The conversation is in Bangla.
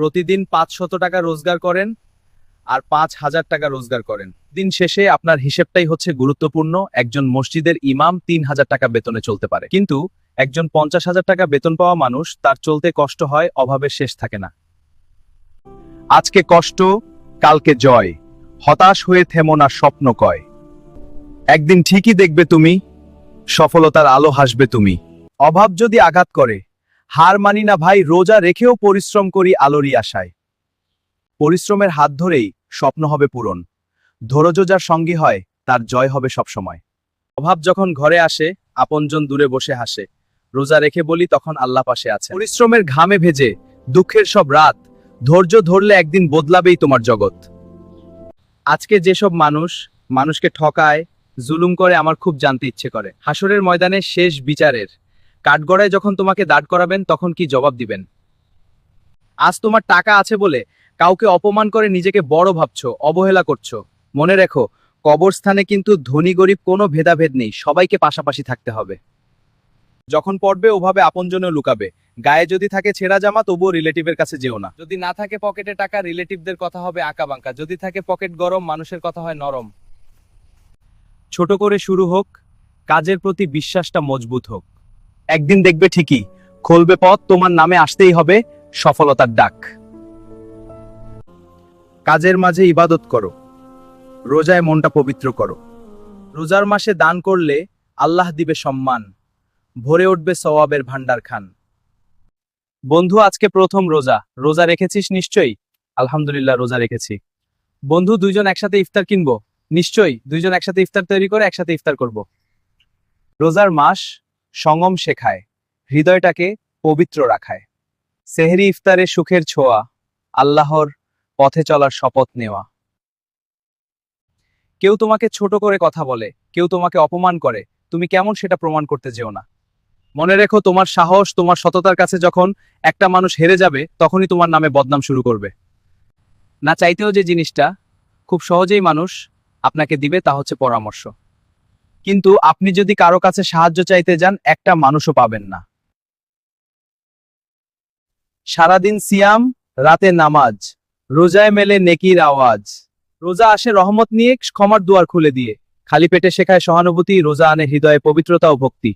প্রতিদিন পাঁচশত টাকা রোজগার করেন আর পাঁচ হাজার টাকা রোজগার করেন। দিন শেষে আপনার হিসেবটাই হচ্ছে গুরুত্বপূর্ণ। একজন মসজিদের ইমাম তিন হাজার টাকা বেতনে চলতে পারে। কিন্তু একজন পঞ্চাশ হাজার টাকা বেতন পাওয়া মানুষ, তার চলতে কষ্ট হয় অভাবের শেষ থাকে না। আজকে কষ্ট, কালকে জয়। হতাশ হয়ে থেমো না, স্বপ্ন কয়। একদিন ঠিকই দেখবে তুমি, সফলতার আলো হাসবে তুমি। অভাব যদি আঘাত করে হার মানি না ভাই, রোজা রেখেও পরিশ্রম করি আলোরই আশায়। পরিশ্রমের হাত ধরেই স্বপ্ন হবে পূরণ। ধৈর্য যার সঙ্গী হয়, তার জয় হবে সবসময়। অভাব যখন ঘরে আসে, আপনজন দূরে বসে হাসে। রোজা রেখে বলি তখন আল্লাহ পাশে আছে পরিশ্রমের ঘামে ভেজে, দুঃখের সব রাত, ধৈর্য ধরলে একদিন বদলাবেই তোমার জগৎ। আজকে যেসব মানুষ, মানুষকে ঠকায়, জুলুম করে আমার খুব জানতে ইচ্ছে করে। হাসরের ময়দানে শেষ বিচারের কাঠগড়ায় যখন তোমাকে দাঁড় করাবেন, তখন কি জবাব দিবেন? আজ তোমার টাকা আছে বলে কাউকে অপমান করে নিজেকে বড় ভাবছ, অবহেলা করছ। মনে রেখো, কবরস্থানে কিন্তু ধনী গরিব কোনো ভেদাভেদ নেই, সবাইকে পাশাপাশি থাকতে হবে। যখন পড়বে, ওভাবে আপনজনেও লুকাবে। গায়ে যদি থাকে ছেঁড়া জামা, তবুও রিলেটিভের কাছে যেও না। যদি না থাকে পকেটে টাকা, রিলেটিভদের কথা হবে আঁকা বাঁকা। যদি থাকে পকেট গরম, মানুষের কথা হয় নরম। ছোট করে শুরু হোক, কাজের প্রতি বিশ্বাসটা মজবুত হোক। একদিন দেখবে ঠিকই। খুলবে পথ, তোমার নামে আসতেই হবে সফলতার ডাক। কাজের মাঝে ইবাদত করো। রোজায় মনটা পবিত্র করো। রোজার মাসে দান করলে আল্লাহ দিবে সম্মান। ভরে উঠবে সওয়াবের ভান্ডার খান বন্ধু, আজকে প্রথম রোজা। রোজা রেখেছিস নিশ্চয়ই? আলহামদুলিল্লাহ, রোজা রেখেছি। বন্ধু, দুইজন একসাথে ইফতার কিনবো? নিশ্চয়ই, দুইজন একসাথে ইফতার তৈরি করে একসাথে ইফতার করব। রোজার মাস সঙ্গম শেখায়, হৃদয়টাকে পবিত্র রাখায়। সেহরি ইফতারে সুখের ছোঁয়া, আল্লাহর পথে চলার শপথ নেওয়া। কেউ তোমাকে ছোট করে কথা বলে, কেউ তোমাকে অপমান করে, তুমি কেমন সেটা প্রমাণ করতে যেও না। মনে রেখো, তোমার সাহস, তোমার সততার কাছে যখন একটা মানুষ হেরে যাবে, তখনই তোমার নামে বদনাম শুরু করবে। না চাইতেও যে জিনিসটা, খুব সহজেই মানুষ আপনাকে দিবে, তা হচ্ছে পরামর্শ। কিন্তু আপনি যদি কারও কাছে সাহায্য চাইতে যান, একটা মানুষও পাবেন না। সারাদিন সিয়াম, রাতে নামাজ, রোজায় মেলে নেকির আওয়াজ। রোজা আসে রহমত নিয়ে, ক্ষমার দুয়ার খুলে দিয়ে। খালি পেটে শেখায় সহানুভূতি, রোজা আনে হৃদয়ে পবিত্রতা ও ভক্তি।